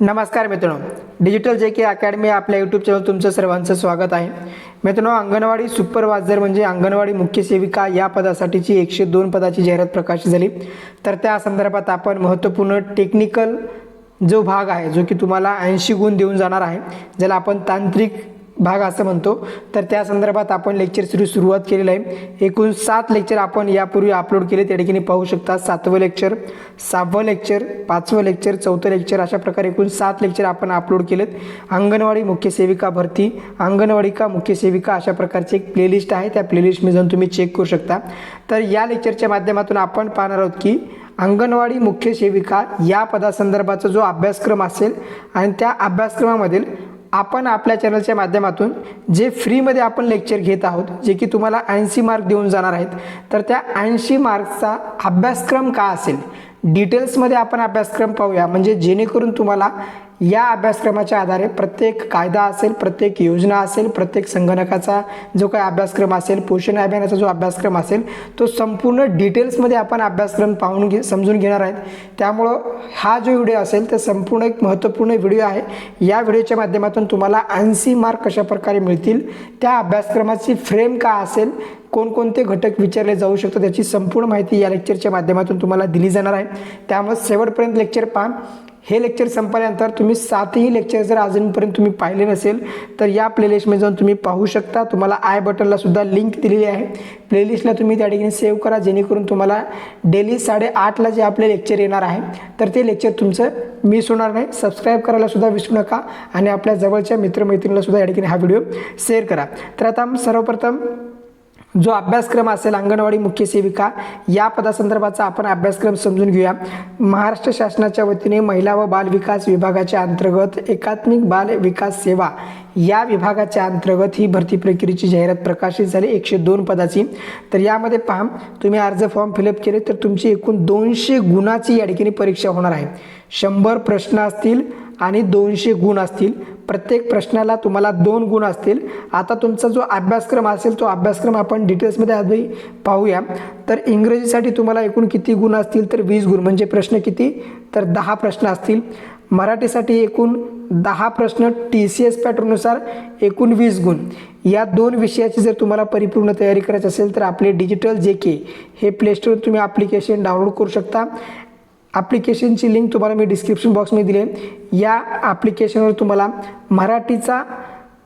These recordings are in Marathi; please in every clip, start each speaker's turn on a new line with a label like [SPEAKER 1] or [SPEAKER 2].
[SPEAKER 1] नमस्कार मित्रांनो. डिजिटल जे के अकॅडमी आपल्या यूट्यूब चॅनल तुमचं सर्वांचं स्वागत आहे. मित्रांनो अंगणवाडी सुपरवायझर म्हणजे अंगणवाडी मुख्य सेविका या पदासाठीची एकशे दोन पदाची जाहिरात प्रकाशित झाली. तर त्या संदर्भात आपण महत्त्वपूर्ण टेक्निकल जो भाग आहे जो की तुम्हाला ऐंशी गुण देऊन जाणार आहे ज्याला आपण तांत्रिक भाग असं म्हणतो. तर त्या संदर्भात आपण लेक्चर सुरू सुरुवात केलेलं आहे. एकूण सात लेक्चर आपण यापूर्वी अपलोड केले. त्या ठिकाणी पाहू शकता सातवं लेक्चर सहावं लेक्चर पाचवं लेक्चर चौथं लेक्चर अशा प्रकारे एकूण सात लेक्चर आपण अपलोड केलेत. अंगणवाडी मुख्य सेविका भरती अंगणवाडी का मुख्य सेविका अशा प्रकारची एक प्लेलिस्ट आहे. त्या प्लेलिस्टमध्ये जाऊन तुम्ही चेक करू शकता. तर या लेक्चरच्या माध्यमातून आपण पाहणार आहोत की अंगणवाडी मुख्य सेविका या पदासंदर्भाचा जो अभ्यासक्रम असेल आणि त्या अभ्यासक्रमामधील आपण आपल्या चॅनलच्या माध्यमातून जे फ्रीमध्ये आपण लेक्चर घेत आहोत जे की तुम्हाला ऐंशी मार्क देऊन जाणार आहेत तर त्या ऐंशी मार्क्सचा अभ्यासक्रम का असेल? डिटेल्समध्ये आपण अभ्यासक्रम पाहूया. म्हणजे जेणेकरून तुम्हाला या अभ्यासक्रमाच्या आधारे प्रत्येक कायदा असेल प्रत्येक योजना असेल प्रत्येक संगणकाचा जो काही अभ्यासक्रम असेल पोषण अभियानाचा जो अभ्यासक्रम असेल तो संपूर्ण डिटेल्समध्ये आपण अभ्यासक्रम पाहून घे समजून घेणार आहेत. त्यामुळं हा जो व्हिडिओ असेल तर संपूर्ण एक महत्त्वपूर्ण व्हिडिओ आहे. या व्हिडिओच्या माध्यमातून तुम्हाला ऐंशी मार्क कशा प्रकारे मिळतील त्या अभ्यासक्रमाची फ्रेम का असेल कोणकोणते घटक विचारले जाऊ शकतात त्याची संपूर्ण माहिती या लेक्चरच्या माध्यमातून तुम्हाला दिली जाणार आहे. त्यामुळे शेवटपर्यंत लेक्चर पहा. हे लेक्चर संपल्यानंतर तुम्ही सातही लेक्चर जर अजूनपर्यंत तुम्ही पाहिले नसेल तर या प्लेलिस्टमध्ये जाऊन तुम्ही पाहू शकता. तुम्हाला आय बटनला सुद्धा लिंक दिलेली आहे. प्लेलिस्टला तुम्ही त्या ठिकाणी सेव्ह करा जेणेकरून तुम्हाला डेली साडेआठला जे आपले लेक्चर येणार आहे तर ते लेक्चर तुमचं मिस होणार नाही. सबस्क्राईब करायला सुद्धा विसरू नका आणि आपल्या जवळच्या मित्रमैत्रिणीला सुद्धा या ठिकाणी हा व्हिडिओ शेअर करा. तर आता सर्वप्रथम जो अभ्यासक्रम असेल अंगणवाडी मुख्य सेविका या पदासंदर्भाचा आपण अभ्यासक्रम समजून घेऊया. महाराष्ट्र शासनाच्या वतीने महिला व बाल विकास विभागाच्या अंतर्गत एकात्मिक बाल विकास सेवा या विभागाच्या अंतर्गत ही भरती प्रक्रियेची जाहिरात प्रकाशित झाली एकशे दोन पदाची. तर यामध्ये पहा तुम्ही अर्ज फॉर्म फिलअप केले तर तुमची एकूण दोनशे गुणाची या ठिकाणी परीक्षा होणार आहे. शंभर प्रश्न असतील आणि दोनशे गुण असतील. प्रत्येक प्रश्नाला तुम्हाला दोन गुण असतील. आता तुमचा जो अभ्यासक्रम असेल तो अभ्यासक्रम आपण डिटेल्समध्ये आधी पाहूया. तर इंग्रजीसाठी तुम्हाला एकूण किती गुण असतील तर वीस गुण. म्हणजे प्रश्न किती? तर दहा प्रश्न असतील. मराठीसाठी एकूण दहा प्रश्न टी सी एस पॅटर्ननुसार एकूण वीस गुण. या दोन विषयाची जर तुम्हाला परिपूर्ण तयारी करायची असेल तर आपले डिजिटल जे के हे प्लेस्टोर तुम्ही ॲप्लिकेशन डाउनलोड करू शकता. ॲप्लिकेशनची लिंक तुम्हाला मी डिस्क्रिप्शन बॉक्समध्ये दिले या ॲप्लिकेशनवर तुम्हाला मराठीचा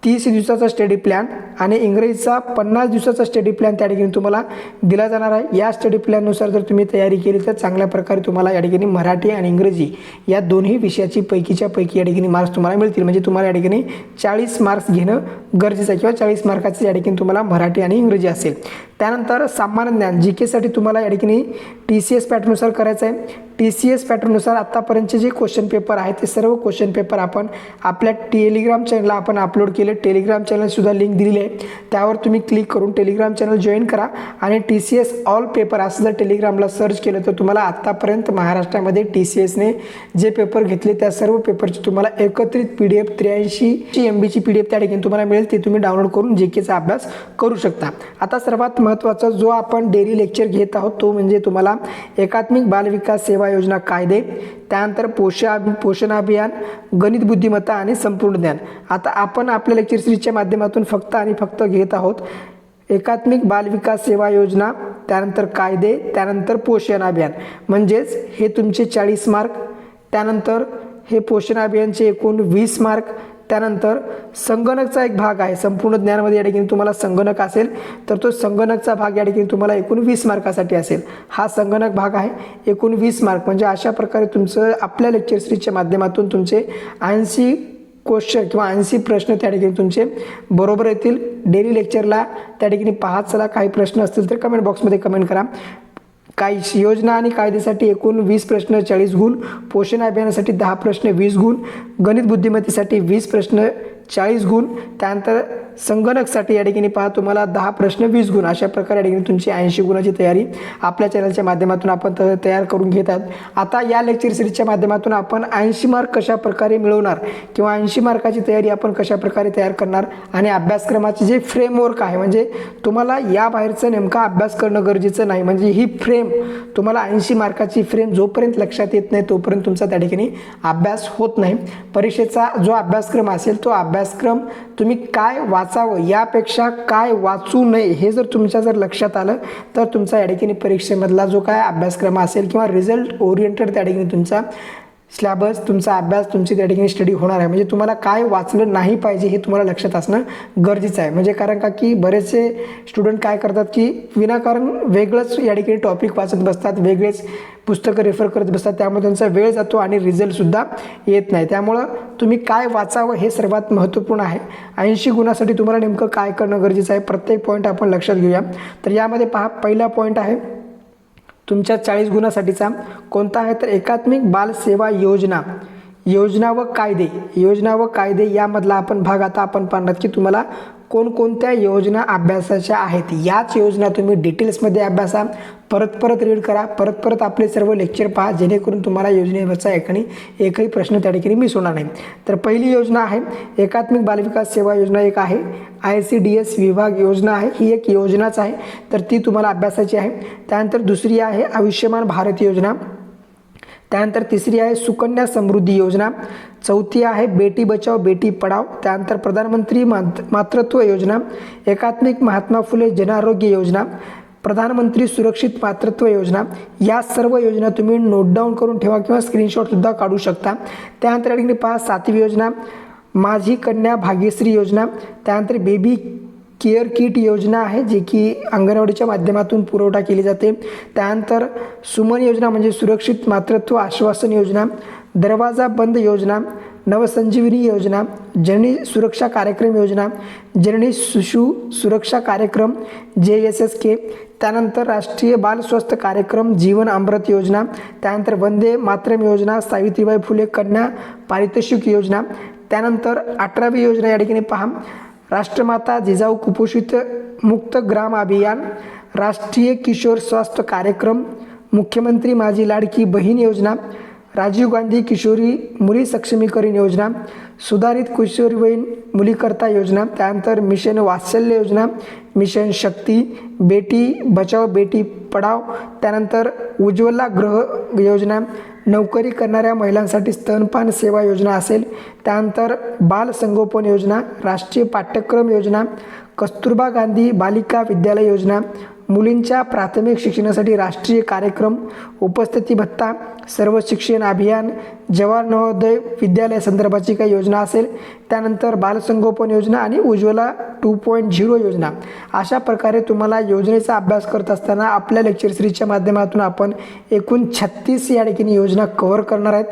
[SPEAKER 1] तीस दिवसाचा स्टडी प्लॅन आणि इंग्रजीचा पन्नास दिवसाचा स्टडी प्लॅन त्या ठिकाणी तुम्हाला दिला जाणार आहे. या स्टडी प्लॅननुसार जर तुम्ही तयारी केली तर चांगल्या प्रकारे तुम्हाला या ठिकाणी मराठी आणि इंग्रजी या दोन्ही विषयाची पैकीच्या पैकी या ठिकाणी मार्क्स तुम्हाला मिळतील. म्हणजे तुम्हाला या ठिकाणी चाळीस मार्क्स घेणं गरजेचं आहे किंवा चाळीस मार्काचं या ठिकाणी तुम्हाला मराठी आणि इंग्रजी असेल. त्यानंतर सामान्य ज्ञान जी केसाठी तुम्हाला या ठिकाणी टी सी एस पॅटर्ननुसार करायचं आहे. टी सी एस पॅटर्ननुसार आत्तापर्यंतचे जे क्वेश्चन पेपर आहेत ते सर्व क्वेश्चन पेपर आपण आपल्या टेलिग्राम चॅनलला आपण अपलोड केले. टेलिग्राम चॅनलसुद्धा लिंक दिलेली आहे. त्यावर तुम्ही क्लिक करून टेलिग्राम चॅनल जॉईन करा. आणि T C S all paper असं जर टेलिग्रामला सर्च केलं तर तुम्हाला आत्तापर्यंत महाराष्ट्रामध्ये टी सी एसने जे पेपर घेतले त्या सर्व पेपरची तुम्हाला एकत्रित पी डी एफ त्र्याऐंशी एम बीची पी डी एफ त्या ठिकाणी तुम्हाला मिळेल. ते तुम्ही डाउनलोड करून जे केचा अभ्यास करू शकता. आता सर्वात महत्त्वाचा जो आपण डेली लेक्चर घेत आहोत तो म्हणजे तुम्हाला एकात्मिक बालविकास सेवा योजना कायदे त्यानंतर पोषा पोषण अभियान गणित बुद्धिमत्ता आणि संपूर्ण ज्ञान. आता आपण आपल्या लेक्चर सिरीजच्या माध्यमातून फक्त आणि फक्त घेत आहोत. एकात्मिक बालविकास सेवा योजना त्यानंतर कायदे त्यानंतर पोषण अभियान. म्हणजेच हे तुमचे चाळीस मार्क त्यानंतर हे पोषण अभियानचे एकूण वीस मार्क त्यानंतर संगणकचा एक भाग आहे. संपूर्ण ज्ञानामध्ये या ठिकाणी तुम्हाला संगणक असेल तर तो संगणकचा भाग या ठिकाणी तुम्हाला एकूण वीस मार्कासाठी असेल. हा संगणक भाग आहे एकूण वीस मार्क. म्हणजे अशा प्रकारे तुमचं आपल्या लेक्चर सिरीजच्या माध्यमातून तुमचे ऐंशी क्वेश्चन किंवा ऐंशी प्रश्न त्या ठिकाणी तुमचे बरोबर येतील. डेली लेक्चरला त्या ठिकाणी पाहत चला. काही प्रश्न असतील तर कमेंट बॉक्समध्ये कमेंट करा. काही योजना आणि कायद्यासाठी एकूण वीस प्रश्न चाळीस गुण. पोषण अभियानासाठी दहा प्रश्न वीस गुण. गणित बुद्धिमत्तेसाठी वीस प्रश्न चाळीस गुण. त्यानंतर संगणकसाठी या ठिकाणी पहा तुम्हाला दहा प्रश्न वीस गुण. अशा प्रकारे या ठिकाणी तुमची ऐंशी गुणाची तयारी आपल्या चॅनलच्या माध्यमातून आपण तयार करून घेत आहात. आता या लेक्चर सिरीजच्या माध्यमातून आपण ऐंशी मार्क कशा प्रकारे मिळवणार किंवा ऐंशी मार्काची तयारी आपण कशा प्रकारे तयार करणार आणि अभ्यासक्रमाचे जे फ्रेमवर्क आहे म्हणजे तुम्हाला या बाहेरचं नेमका अभ्यास करणं गरजेचं नाही. म्हणजे ही फ्रेम तुम्हाला ऐंशी मार्काची फ्रेम जोपर्यंत लक्षात येत नाही तोपर्यंत तुमचा त्या ठिकाणी अभ्यास होत नाही. परीक्षेचा जो अभ्यासक्रम असेल तो अभ्यास अभ्यासक्रम तुम्ही काय वाचावं यापेक्षा काय वाचू नये हे जर तुमच्या जर लक्षात आलं तर तुमचा या ठिकाणी परीक्षेमधला जो काय अभ्यासक्रम असेल किंवा रिझल्ट ओरिएंटेड त्या ठिकाणी तुमचा सिलॅबस तुमचा अभ्यास तुमची त्या ठिकाणी स्टडी होणार आहे. म्हणजे तुम्हाला काय वाचलं नाही पाहिजे हे तुम्हाला लक्षात असणं गरजेचं आहे. म्हणजे कारण का की बरेचसे स्टुडंट काय करतात की विनाकारण वेगळंच या ठिकाणी टॉपिक वाचत बसतात वेगळेच पुस्तकं रेफर करत बसतात. त्यामुळे त्यांचा वेळ जातो आणि रिझल्टसुद्धा येत नाही. त्यामुळं तुम्ही काय वाचावं हे सर्वात महत्त्वपूर्ण आहे. ऐंशी गुणासाठी तुम्हाला नेमकं काय करणं गरजेचं आहे प्रत्येक पॉईंट आपण लक्षात घेऊया. तर यामध्ये पहा पहिला पॉईंट आहे तुमच्या चाळीस गुणासाठीचा कोणता आहे तर एकात्मिक बाल सेवा योजना. योजना व कायदे. योजना व कायदे यामधला आपण भाग आता आपण पाहणार की तुम्हाला कोणकोणत्या योजना अभ्यासाच्या आहेत? याच योजना तुम्ही डिटेल्समध्ये अभ्यासा. परत परत रीड करा. परत परत आपले सर्व लेक्चर पहा. जेणेकरून तुम्हाला योजनेवरचा एकाने एकही प्रश्न त्या ठिकाणी मिस होणार नाही. तर पहिली योजना आहे एकात्मिक बालविकास सेवा योजना एक आहे. आय सी डी एस विभाग योजना आहे. ही एक योजनाच आहे. तर ती तुम्हाला अभ्यासाची आहे. त्यानंतर दुसरी आहे आयुष्यमान भारत योजना. त्यानंतर तिसरी आहे सुकन्या समृद्धी योजना. चौथी आहे बेटी बचाव बेटी पढाव त्यानंतर प्रधानमंत्री मात मातृत्व योजना. एकात्मिक महात्मा फुले जनआरोग्य योजना. प्रधानमंत्री सुरक्षित मातृत्व योजना. या सर्व योजना तुम्ही नोट डाऊन करून ठेवा किंवा स्क्रीनशॉटसुद्धा काढू शकता. त्यानंतर या ठिकाणी पहा सातवी योजना. माझी कन्या भाग्यश्री योजना. त्यानंतर बेबी केअर किट योजना आहे जी की अंगणवाडीच्या माध्यमातून पुरवठा केली जाते. त्यानंतर सुमन योजना म्हणजे सुरक्षित मातृत्व आश्वासन योजना दरवाजा बंद योजना नवसंजीवनी योजना जननी सुरक्षा कार्यक्रम योजना जननी शिशु सुरक्षा कार्यक्रम जे एस एस के त्यानंतर राष्ट्रीय बाल स्वस्थ कार्यक्रम जीवन अमृत योजना त्यानंतर वंदे मातरम योजना सावित्रीबाई फुले कन्या पारितोषिक योजना त्यानंतर अठरावी योजना या ठिकाणी पहा. राष्ट्रमाता जिजाऊ कुपोषित मुक्त ग्राम अभियान राष्ट्रीय किशोर स्वास्थ्य कार्यक्रम मुख्यमंत्री माझी लाडकी बहीण योजना राजीव गांधी किशोरी मुली सक्षमीकरण योजना सुधारित किशोरवयीन मुलीकरता योजना त्यानंतर मिशन वात्सल्य योजना मिशन शक्ती बेटी बचाव बेटी पढाव त्यानंतर उज्ज्वला ग्रह योजना नोकरी करणाऱ्या महिलांसाठी स्तनपान सेवा योजना असेल. त्यानंतर बालसंगोपन योजना राष्ट्रीय पाठ्यक्रम योजना कस्तुरबा गांधी बालिका विद्यालय योजना मुलींच्या प्राथमिक शिक्षणासाठी राष्ट्रीय कार्यक्रम उपस्थिती भत्ता सर्व शिक्षण अभियान जवाहर नवोदय विद्यालय संदर्भाची काही योजना असेल त्यानंतर बालसंगोपन योजना आणि उज्ज्वला टू पॉईंट झिरो योजना. अशा प्रकारे तुम्हाला योजनेचा अभ्यास करत असताना आपल्या लेक्चर सिरीजच्या माध्यमातून आपण एकूण छत्तीस या ठिकाणी योजना कव्हर करणार आहेत.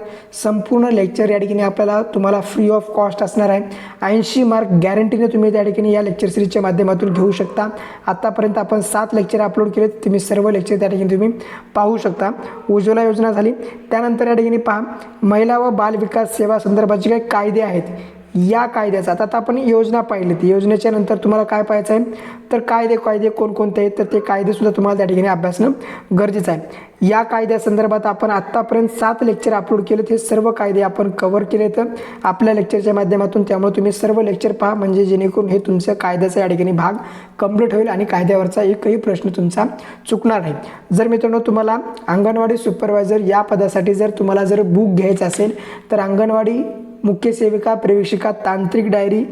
[SPEAKER 1] संपूर्ण लेक्चर या ठिकाणी आपल्याला तुम्हाला फ्री ऑफ कॉस्ट असणार आहे. ऐंशी मार्क गॅरंटीने तुम्ही त्या ठिकाणी या लेक्चर सिरीजच्या माध्यमातून घेऊ शकता. आत्तापर्यंत आपण सात लेक्चर अपलोड केले तुम्ही सर्व लेक्चर त्या ठिकाणी तुम्ही पाहू शकता. उज्ज्वला योजना झाली. त्यानंतर या ठिकाणी पहा महिला व बाल विकास सेवा संदर्भाचे काही कायदे आहेत. या कायद्याचा. आता आपण योजना पाहिली ती. योजनेच्या नंतर तुम्हाला काय पाहायचं आहे? तर कायदे कायदे कोणकोणते आहेत? तर ते कायदेसुद्धा तुम्हाला त्या ठिकाणी अभ्यासणं गरजेचं आहे. या कायद्यासंदर्भात आपण आत्तापर्यंत सात लेक्चर अपलोड केले. हे सर्व कायदे आपण कव्हर केले तर आपल्या लेक्चरच्या माध्यमातून त्यामुळे तुम्ही सर्व लेक्चर पहा. म्हणजे जेणेकरून हे तुमचं कायद्याचा या ठिकाणी भाग कंप्लीट होईल आणि कायद्यावरचा एकही प्रश्न तुमचा चुकणार नाही. जर मित्रांनो तुम्हाला अंगणवाडी सुपरवायझर या पदासाठी जर तुम्हाला जर बुक घ्यायचं असेल तर अंगणवाडी मुख्य सेविका प्रवेशिका तांत्रिक डायरी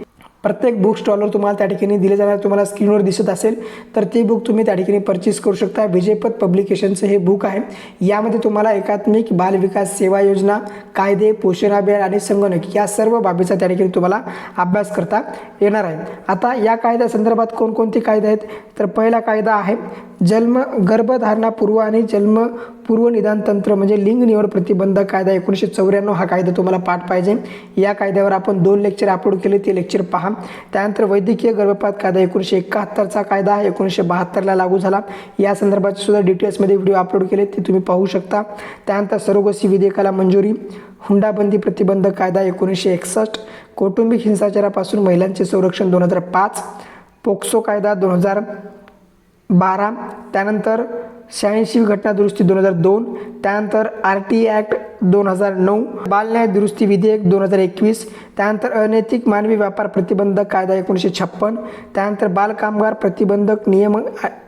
[SPEAKER 1] प्रत्येक बुक स्टॉलवर तुम्हाला त्या ठिकाणी दिले जाणार तुम्हाला स्क्रीनवर दिसत असेल तर ते बुक तुम्ही त्या ठिकाणी परचेस करू शकता. विजयपथ पब्लिकेशनचं हे बुक आहे. यामध्ये तुम्हाला एकात्मिक बाल विकास सेवा योजना कायदे पोषण अभियान आणि संगणक या सर्व बाबीचा त्या ठिकाणी तुम्हाला अभ्यास करता येणार आहे. आता या कायद्यासंदर्भात कोणकोणते कायदे आहेत? तर पहिला कायदा आहे जन्म गर्भधारणापूर्व आणि जन्म पूर्व निदान तंत्र म्हणजे लिंग निवड प्रतिबंध कायदा एकोणीसशे चौऱ्याण्णव हा कायदा तुम्हाला पाठ पाहिजे. या कायद्यावर आपण दोन लेक्चर अपलोड केले ते लेक्चर पहा. त्यानंतर वैद्यकीय गर्भपात कायदा एकोणीसशे एकाहत्तरचा कायदा आहे एकोणीसशे बहात्तरला लागू झाला. या संदर्भात सुद्धा डिटेल्समध्ये व्हिडिओ अपलोड केले ते तुम्ही पाहू शकता. त्यानंतर सरोगसी विधेयकाला मंजुरी. हुंडाबंदी प्रतिबंध कायदा एकोणीसशे एकसष्ट. कौटुंबिक हिंसाचारापासून महिलांचे संरक्षण दोन हजार पाच. पोक्सो कायदा दोन हजार बारा. त्यानंतर शहाऐंशी घटना दुरुस्ती दोन हजार दोन त्यानंतर आर टी ॲक्ट दोन हजार नऊ बालन्याय दुरुस्ती विधेयक दोन हजार एकवीस त्यानंतर अनैतिक मानवी व्यापार प्रतिबंधक कायदा एकोणीसशे छप्पन त्यानंतर बालकामगार प्रतिबंधक नियम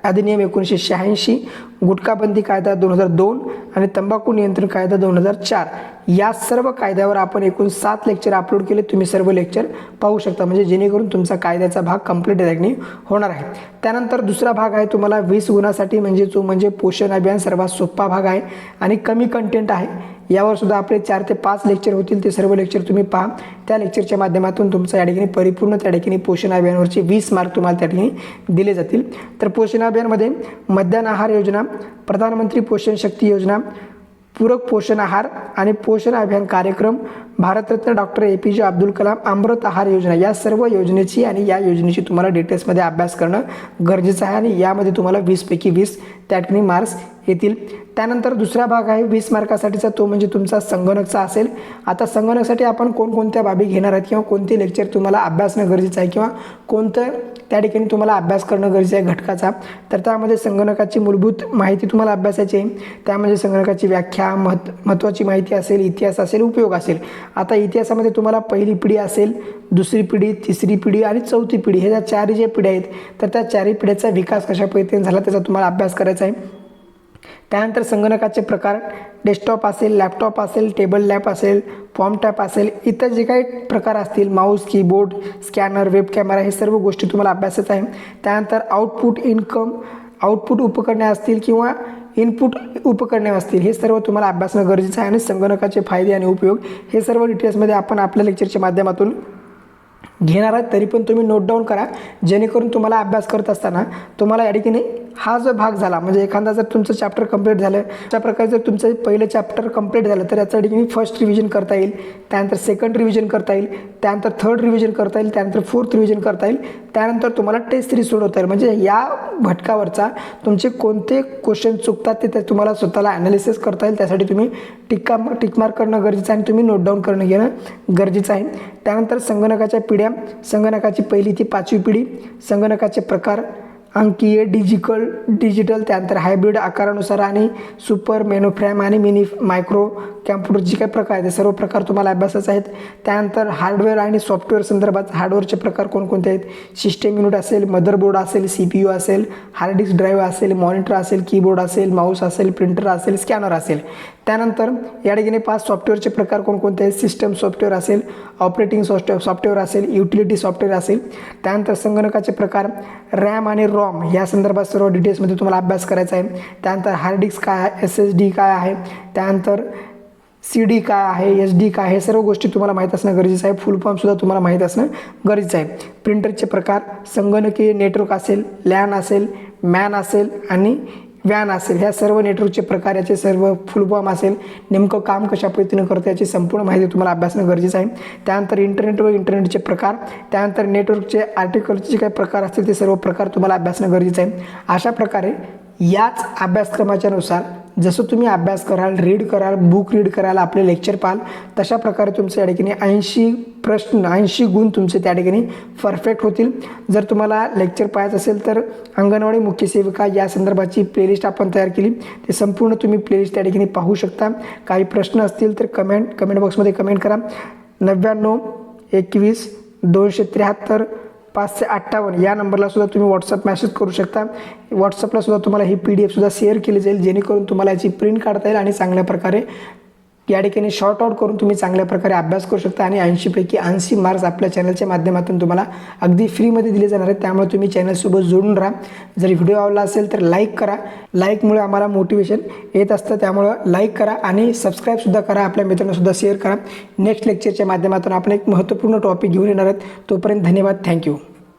[SPEAKER 1] अधिनियम एकोणीसशे शहाऐंशी गुटखाबंदी कायदा दोन हजार दोन आणि तंबाखू नियंत्रण कायदा दोन हजार चार. या सर्व कायद्यावर आपण एकूण सात लेक्चर अपलोड केले. तुम्ही सर्व लेक्चर पाहू शकता. म्हणजे जेणेकरून तुमचा कायद्याचा भाग कंप्लीट याने होणार आहे. त्यानंतर दुसरा भाग आहे तुम्हाला वीस गुणासाठी म्हणजे जो म्हणजे पोषण अभियान सर्वात सोपा भाग आहे आणि कमी कंटेंट आहे. यावर सुद्धा आपले चार ते पाच लेक्चर होतील. ते सर्व लेक्चर तुम्ही पहा. त्या लेक्चरच्या माध्यमातून तुमचं या ठिकाणी परिपूर्ण त्या ठिकाणी पोषण अभियानवरचे वीस मार्क तुम्हाला त्या ठिकाणी दिले जातील. तर पोषण अभियानमध्ये मध्यान्ह आहार योजना प्रधानमंत्री पोषण शक्ती योजना पूरक पोषण आहार आणि पोषण अभियान कार्यक्रम भारतरत्न डॉक्टर ए पी जे अब्दुल कलाम अमृत आहार योजना. या सर्व योजनेची आणि या योजनेची तुम्हाला डिटेल्समध्ये अभ्यास करणं गरजेचं आहे आणि यामध्ये तुम्हाला वीसपैकी वीस त्या ठिकाणी मार्क्स येतील. त्यानंतर दुसरा भाग आहे वीस मार्कासाठीचा तो म्हणजे तुमचा संगणकचा असेल. आता संगणकासाठी आपण कोणकोणत्या बाबी घेणार आहेत किंवा कोणते लेक्चर तुम्हाला अभ्यासणं गरजेचं आहे किंवा कोणतं त्या ठिकाणी तुम्हाला अभ्यास करणं गरजेचं आहे घटकाचा. तर त्यामध्ये संगणकाची मूलभूत माहिती तुम्हाला अभ्यासायची आहे. त्यामध्ये संगणकाची व्याख्या महत् महत्त्वाची माहिती असेल इतिहास असेल उपयोग असेल. आता इतिहासामध्ये तुम्हाला पहिली पिढी असेल दुसरी पिढी तिसरी पिढी आणि चौथी पिढी. ह्या ज्या चारही ज्या पिढ्या आहेत तर त्या चारही पिढ्याचा विकास कशा पद्धतीने झाला त्याचा तुम्हाला अभ्यास करायचा आहे. त्यानंतर संगणकाचे प्रकार डेस्कटॉप असेल लॅपटॉप असेल टेबल लॅप असेल फॉर्म टॅप असेल इतर जे काही प्रकार असतील mouse keyboard scanner web camera हे सर्व गोष्टी तुम्हाला अभ्यासायचं आहे. त्यानंतर आउटपुट इन्कम आउटपुट उपकरणे असतील किंवा इनपुट उपकरणे असतील. हे सर्व तुम्हाला अभ्यासणं गरजेचं आहे आणि संगणकाचे फायदे आणि उपयोग हे सर्व डिटेल्समध्ये आपण आपल्या लेक्चरच्या माध्यमातून घेणार आहात. तरी पण तुम्ही नोट डाऊन करा. जेणेकरून तुम्हाला अभ्यास करत असताना तुम्हाला या ठिकाणी हा जो भाग झाला म्हणजे एखादा जर तुमचं चॅप्टर कंप्लीट झालं अशा प्रकारे जर तुमचं पहिलं चॅप्टर कंप्लीट झालं तर याचं डिग्री फर्स्ट रिव्हिजन करता येईल त्यानंतर सेकंड रिव्हिजन करता येईल त्यानंतर थर्ड रिव्हिजन करता येईल त्यानंतर फोर्थ रिव्हिजन करता येईल त्यानंतर तुम्हाला टेस्ट सिरीज सोडवता येईल. म्हणजे या भटकावरचा तुमचे कोणते क्वेश्चन चुकतात ते ते तुम्हाला स्वतःला ॲनालिसिस करता येईल. त्यासाठी तुम्ही टिक्का टिकमार्क करणं गरजेचं आहे आणि तुम्ही नोट डाऊन करणं घेणं गरजेचं आहे. त्यानंतर संगणकाच्या पिढ्या संगणकाची पहिली ती पाचवी पिढी संगणकाचे प्रकार अंकीय डिजिकल डिजिटल त्यानंतर हायब्रिड आकारानुसार आणि सुपर मेनोफ्रॅम आणि मिनी मायक्रो कॅम्प्युटरचे काय प्रकार आहेत ते सर्व प्रकार तुम्हाला अभ्यासाचे आहेत. त्यानंतर हार्डवेअर आणि सॉफ्टवेअर संदर्भात हार्डवेअरचे प्रकार कोणकोणते आहेत? सिस्टम युनिट असेल मदरबोर्ड असेल सी पी यू असेल हार्ड डिस्क ड्राईव्ह असेल मॉनिटर असेल कीबोर्ड असेल माऊस असेल प्रिंटर असेल स्कॅनर असेल. त्यानंतर या ठिकाणी पाच सॉफ्टवेअरचे प्रकार कोणकोणते आहेत? सिस्टम सॉफ्टवेअर असेल ऑपरेटिंग सॉफ्टवेअर सॉफ्टवेअर असेल युटिलिटी सॉफ्टवेअर असेल. त्यानंतर संगणकाचे प्रकार रॅम आणि रॉम या संदर्भात सर्व डिटेल्समध्ये तुम्हाला अभ्यास करायचा आहे. त्यानंतर हार्ड डिस्क काय आहे? एस एस डी काय आहे? त्यानंतर सी डी काय आहे एस डी काय हे सर्व गोष्टी तुम्हाला माहीत असणं गरजेचं आहे. फुल फॉर्मसुद्धा तुम्हाला माहीत असणं गरजेचं आहे. प्रिंटरचे प्रकार संगणकीय नेटवर्क असेल लॅन असेल मॅन असेल आणि व्यान असेल. ह्या सर्व नेटवर्कचे प्रकार याचे सर्व फुल फॉर्म असेल. नेमकं काम कशा पद्धतीनं करतं याची संपूर्ण माहिती तुम्हाला अभ्यासणं गरजेचं आहे. त्यानंतर इंटरनेटवर इंटरनेटचे प्रकार त्यानंतर नेटवर्कचे आर्टिकलचे जे काही प्रकार असतील ते सर्व प्रकार तुम्हाला अभ्यासणं गरजेचं आहे. अशा प्रकारे याच अभ्यासक्रमाच्या नुसार जसं तुम्ही अभ्यास कराल रीड कराल बुक रीड कराल आपले लेक्चर पाहाल तशा प्रकारे तुमचे या ठिकाणी ऐंशी प्रश्न ऐंशी गुण तुमचे त्या ठिकाणी परफेक्ट होतील. जर तुम्हाला लेक्चर पाहायचं असेल तर अंगणवाडी मुख्य सेविका या संदर्भाची प्लेलिस्ट आपण तयार केली. ते संपूर्ण तुम्ही प्लेलिस्ट त्या ठिकाणी पाहू शकता. काही प्रश्न असतील तर कमेंट कमेंट बॉक्समध्ये कमेंट करा. नव्याण्णव एकवीस दोनशे त्र्याहत्तर पाचशे अठ्ठावन्न. या नंबरला सुद्धा तुम्ही व्हॉट्सअप मॅसेज करू शकता. व्हॉट्सअपला सुद्धा तुम्हाला ही पी डी एफसुद्धा शेअर केली जाईल जेणेकरून तुम्हाला याची प्रिंट काढता येईल आणि चांगल्या प्रकारे या ठिकाणी शॉर्ट आउट करून तुम्ही चांगल्या प्रकारे अभ्यास करू शकता आणि ऐंशीपैकी ऐंशी मार्क्स आपल्या चॅनलच्या माध्यमातून तुम्हाला अगदी फ्रीमध्ये दिले जाणार आहेत. त्यामुळे तुम्ही चॅनलसोबत जोडून राहा. जर व्हिडिओ आवडला असेल तर लाईक करा. लाईकमुळे आम्हाला मोटिवेशन येत असतं. त्यामुळं लाईक करा आणि सबस्क्राईबसुद्धा करा. आपल्या मित्रांनासुद्धा शेअर करा. नेक्स्ट लेक्चरच्या माध्यमातून आपण एक महत्त्वपूर्ण टॉपिक घेऊन येणार आहेत. तोपर्यंत धन्यवाद. थँक्यू